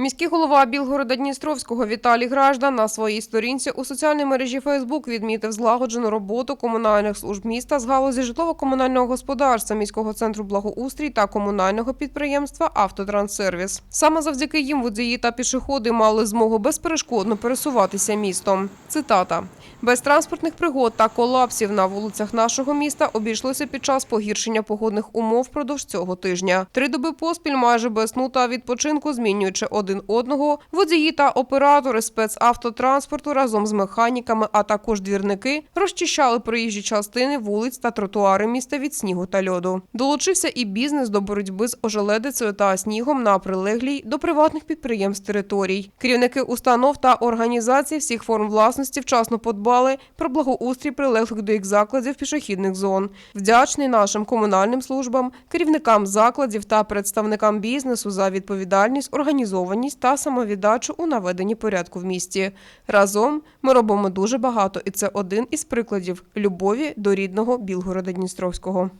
Міський голова Білгорода Дністровського Віталій Граждан на своїй сторінці у соціальній мережі Фейсбук відмітив злагоджену роботу комунальних служб міста з галузі житлово-комунального господарства міського центру благоустрій та комунального підприємства Автотранссервіс. Саме завдяки їм водії та пішоходи мали змогу безперешкодно пересуватися містом. Цитата. Без транспортних пригод та колапсів на вулицях нашого міста обійшлося під час погіршення погодних умов впродовж цього тижня. Три доби поспіль майже без сну та відпочинку, змінюючи один одного, водії та оператори спецавтотранспорту разом з механіками, а також двірники розчищали проїжджі частини вулиць та тротуари міста від снігу та льоду. Долучився і бізнес до боротьби з ожеледицею та снігом на прилеглій до приватних підприємств територій. Керівники установ та організацій всіх форм власності вчасно подбали про благоустрій прилеглих до їх закладів пішохідних зон. Вдячний нашим комунальним службам, керівникам закладів та представникам бізнесу за відповідальність, організованість та самовіддачу у наведенні порядку в місті. Разом ми робимо дуже багато, і це один із прикладів любові до рідного Білгорода Дністровського.